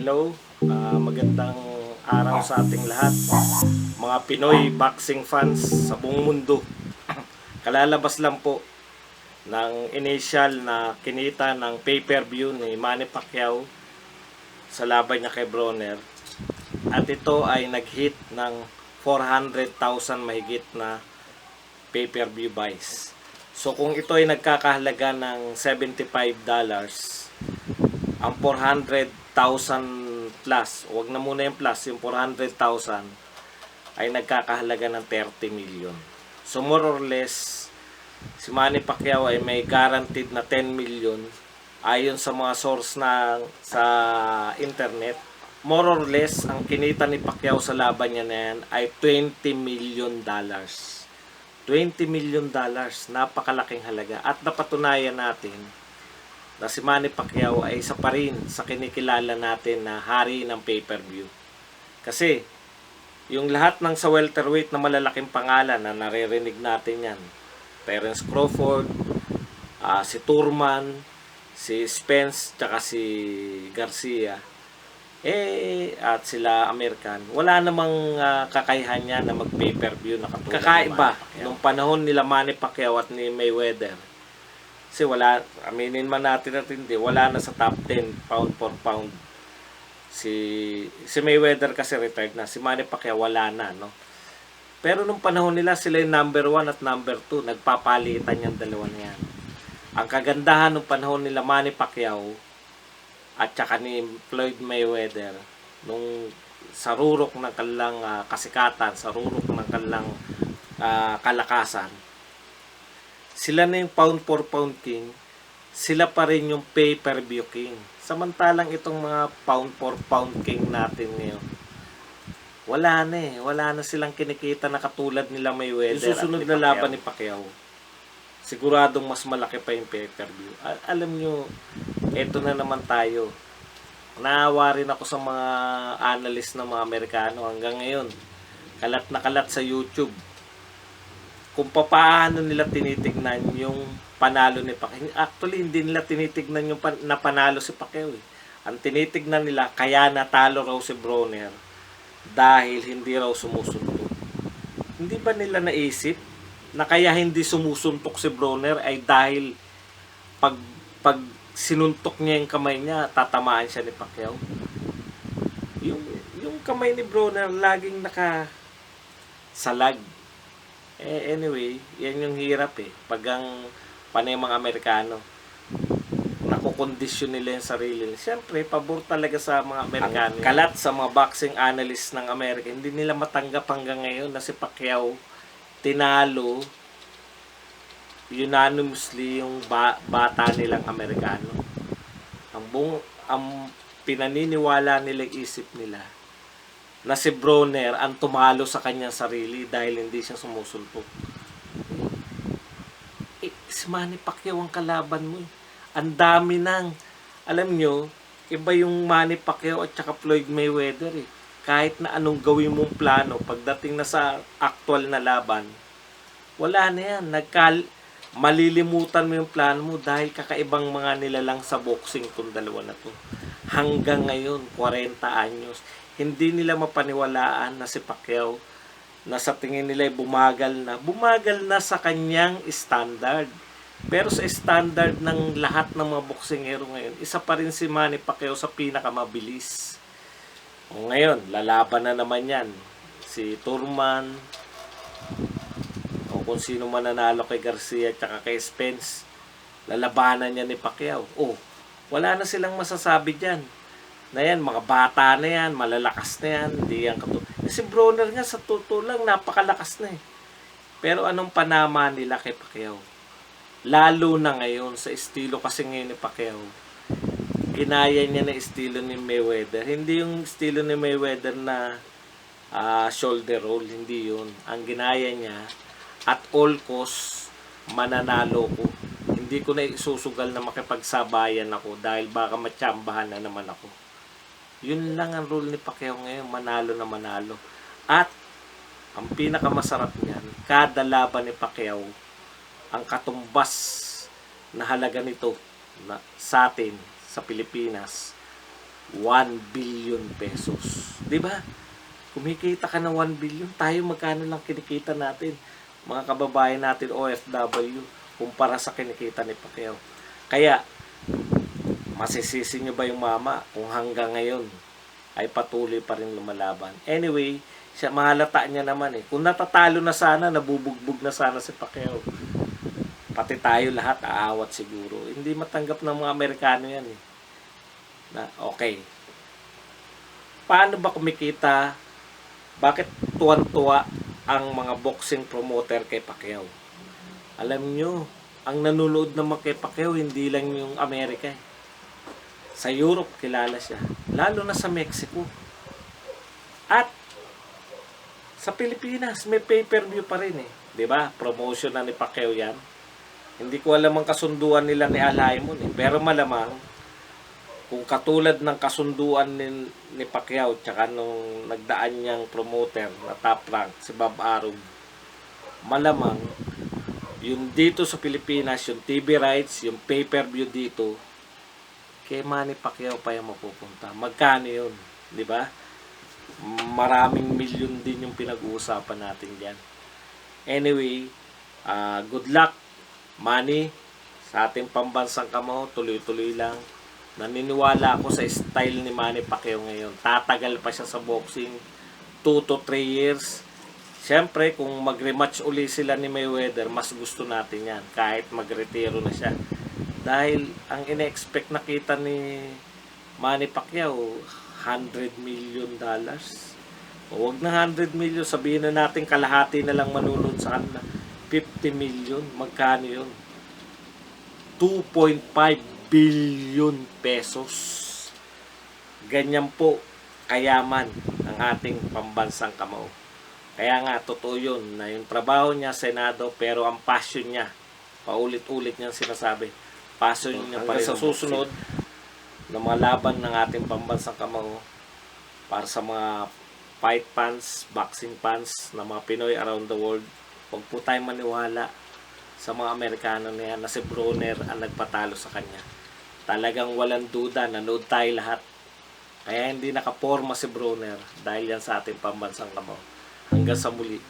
Hello, ah, magandang araw sa ating lahat. Mga Pinoy boxing fans sa buong mundo. Kalalabas lang po ng initial na kinita ng pay-per-view ni Manny Pacquiao sa laban niya kay Broner. At ito ay nag-hit ng 400,000 mahigit na pay-per-view buys. So kung ito ay nagkakahalaga ng $75, ang 400,000 plus, wag na muna yung plus, yung 400,000 ay nagkakahalaga ng 30 million. So more or less, si Manny Pacquiao ay may guaranteed na 10 million ayon sa mga source na sa internet. More or less, ang kinita ni Pacquiao sa laban niya na yan ay 20 million dollars. 20 million dollars, napakalaking halaga. At napatunayan natin na si Manny Pacquiao ay isa pa rin sa kinikilala natin na hari ng pay-per-view. Kasi, yung lahat ng sa welterweight na malalaking pangalan na naririnig natin yan, Terence Crawford, ah, si Turman, si Spence, tsaka si Garcia, eh, at sila American, wala namang ah, kakayahan niya na mag-pay-per-view na katulad Kakaiba, nung panahon nila Manny Pacquiao at ni Mayweather, kasi wala, aminin man natin at hindi, wala na sa top 10 pound for pound. Si, si Mayweather kasi retired na, si Manny Pacquiao wala na, no? Pero nung panahon nila, sila yung number 1 at number 2, nagpapalitan yung dalawa na yan. Ang kagandahan nung panahon nila Manny Pacquiao at saka ni Floyd Mayweather, nung sa rurok ng kanilang ah, kasikatan, sa rurok ng kanilang ah, kalakasan, sila na yung pound for pound king, sila pa rin yung pay-per-view king. Samantalang itong mga pound for pound king natin ngayon, wala na eh. Wala na silang kinikita na katulad nila Mayweather. Yung susunod na laban ni Pacquiao, siguradong mas malaki pa yung pay-per-view. Al- alam nyo, eto na naman tayo. Naawa rin ako sa mga analyst ng mga Amerikano hanggang ngayon. Kalat na kalat sa YouTube kung paano nila tinitignan yung panalo ni Pacquiao. Actually, hindi nila tinitignan yung pan- napanalo si Pacquiao. Eh. Ang tinitignan nila, kaya natalo raw si Broner dahil hindi raw sumusuntok. Hindi ba nila naisip na kaya hindi sumusuntok si Broner ay dahil pag, pag sinuntok niya yung kamay niya, tatamaan siya ni Pacquiao? Yung, yung kamay ni Broner laging naka salag. Eh, anyway, yan yung hirap eh. Pag ang panay mga Amerikano, nakukondisyon nila yung sarili nila. Siyempre, pabor talaga sa mga Amerikano. Ang kalat sa mga boxing analysts ng Amerika, hindi nila matanggap hanggang ngayon na si Pacquiao tinalo unanimously yung ba- bata nilang Amerikano. Ang buong, ang pinaniniwala nila isip nila na si Broner ang tumalo sa kanyang sarili dahil hindi siya sumusulpok. Eh, si Manny Pacquiao ang kalaban mo. eh. Ang dami nang, alam nyo, iba yung Manny Pacquiao at saka Floyd Mayweather eh. Kahit na anong gawin mong plano, pagdating na sa actual na laban, wala na yan. Nagkal malilimutan mo yung plano mo dahil kakaibang mga nilalang sa boxing tong dalawa na to. Hanggang ngayon, 40 anyos, hindi nila mapaniwalaan na si Pacquiao na sa tingin nila ay bumagal na. Bumagal na sa kanyang standard. Pero sa standard ng lahat ng mga boksingero ngayon, isa pa rin si Manny Pacquiao sa pinakamabilis. O ngayon, lalaban na naman yan. Si Turman, o kung sino man nanalo kay Garcia at kay Spence, lalabanan niya ni Pacquiao. Oh, wala na silang masasabi dyan. Na yan, mga bata na yan, malalakas na yan, hindi yan katu... Kasi Broner nga, sa totoo lang, napakalakas na eh. Pero anong panama nila kay Pacquiao? Lalo na ngayon, sa estilo kasi ngayon ni Pacquiao, ginaya niya na estilo ni Mayweather. Hindi yung estilo ni Mayweather na ah, shoulder roll, hindi yun. Ang ginaya niya, at all cost, mananalo ko. Hindi ko na isusugal na makipagsabayan ako dahil baka matsambahan na naman ako. Yun lang ang rule ni Pacquiao ngayon, manalo na manalo. At ang pinakamasarap niyan, kada laban ni Pacquiao, ang katumbas na halaga nito na, sa atin, sa Pilipinas, 1 billion pesos. ba? Kumikita ka ng 1 billion, tayo magkano lang kinikita natin? Mga kababayan natin OFW kumpara sa kinikita ni Pacquiao. Kaya masisisi nyo ba yung mama kung hanggang ngayon ay patuloy pa rin lumalaban. Anyway, siya mahalata niya naman eh. Kung natatalo na sana, nabubugbog na sana si Pacquiao. Pati tayo lahat aawat siguro. Hindi matanggap ng mga Amerikano yan eh. Na, okay. Paano ba kumikita? Bakit tuwan-tuwa ang mga boxing promoter kay Pacquiao? Alam nyo, ang nanonood naman kay Pacquiao, hindi lang yung Amerika eh. Sa Europe, kilala siya. Lalo na sa Mexico. At sa Pilipinas, may pay-per-view pa rin eh. ba? Promotion na ni Pacquiao yan. Hindi ko alam ang kasunduan nila ni Al Haymon eh. Pero malamang, kung katulad ng kasunduan ni, ni Pacquiao tsaka nung nagdaan niyang promoter na top rank, si Bob Arum, malamang, yung dito sa Pilipinas, yung TV rights, yung pay-per-view dito, kay Manny Pacquiao pa yung mapupunta. Magkano yun? Di ba? Maraming milyon din yung pinag-uusapan natin dyan. Anyway, ah, good luck, Manny, sa ating pambansang kamo, tuloy-tuloy lang. Naniniwala ako sa style ni Manny Pacquiao ngayon. Tatagal pa siya sa boxing. 2 to 3 years. Siyempre, kung mag-rematch uli sila ni Mayweather, mas gusto natin yan. Kahit mag-retiro na siya. Dahil ang ine-expect na kita ni Manny Pacquiao, 100 million dollars. O wag na 100 million, sabihin na natin kalahati na lang manunod sa kanila. 50 million, magkano yun? 2.5 billion pesos. Ganyan po kayaman ang ating pambansang kamao. Kaya nga, totoo yun na yung trabaho niya, Senado, pero ang passion niya, paulit-ulit niyang sinasabi, passion niya pa rin sa susunod ng mga laban ng ating pambansang kamao para sa mga fight fans, boxing fans ng mga Pinoy around the world. Huwag po tayong maniwala sa mga Amerikano na yan na si Brunner ang nagpatalo sa kanya. Talagang walang duda, nanood tayo lahat. Kaya hindi nakaporma si Brunner dahil yan sa ating pambansang kamao. Hanggang sa muli.